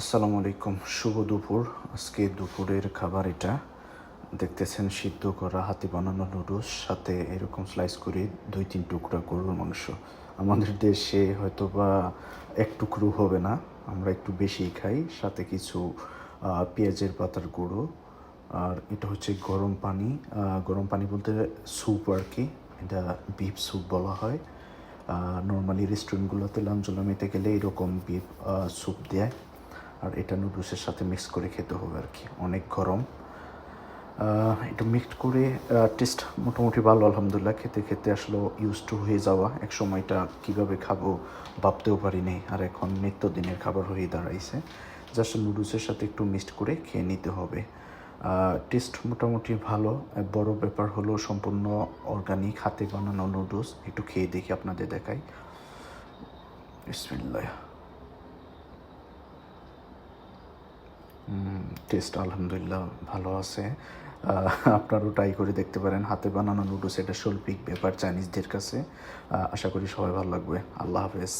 আসসালামু আলাইকুম। শুভ দুপুর। আজকে দুপুরের খাবার এটা। দেখতেছেন সিদ্ধ করা হাতে বানানো নুডলস, সাথে এরকম স্লাইস করে দুই তিন টুকরা গরুর মাংস। আমাদের দেশে হয়তো বা এক টুকরো হবে না। আমরা একটু বেশিই খাই, সাথে কিছু পেঁয়াজের পাতার গুঁড়ো। আর এটা হচ্ছে গরম পানি। গরম পানি বলতে স্যুপ আর কি। এটা বিফ স্যুপ বলা হয়। নর্মালি রেস্টুরেন্টগুলোতে লাঞ্জলামিতে গেলে এরকম বিফ স্যুপ দেয়। আর এটা নুডলসের সাথে মিক্স করে খেতে হবে আর কি। অনেক গরম। আহ, এটা মিক্সড করে টেস্ট মোটামুটি ভালো আলহামদুলিল্লাহ। খেতে খেতে আসলে ইউজ টু হয়ে যাওয়া। এক সময়টা কীভাবে খাব ভাবতেও পারিনি আর এখন নিত্যদিনের খাবার হয়ে দাঁড়াইছে। জাস্ট নুডলসের সাথে একটু মিক্সড করে খেয়ে নিতে হবে। টেস্ট মোটামুটি ভালো। বড় ব্যাপার হলো সম্পূর্ণ অর্গানিক হাতে বানানো নুডলস একটু খেয়ে দেখি আপনাদের দেখাই। বিসমিল্লাহ। টেস্ট আলহামদুলিল্লাহ ভালো আছে। আপনারও ট্রাই করে দেখতে পারেন। হাতে বানানো নুডলস এটা শৈল্পিক ব্যাপার চাইনিজদের কাছে। আশা করি সবাই ভালো লাগবে। আল্লাহ হাফেজ।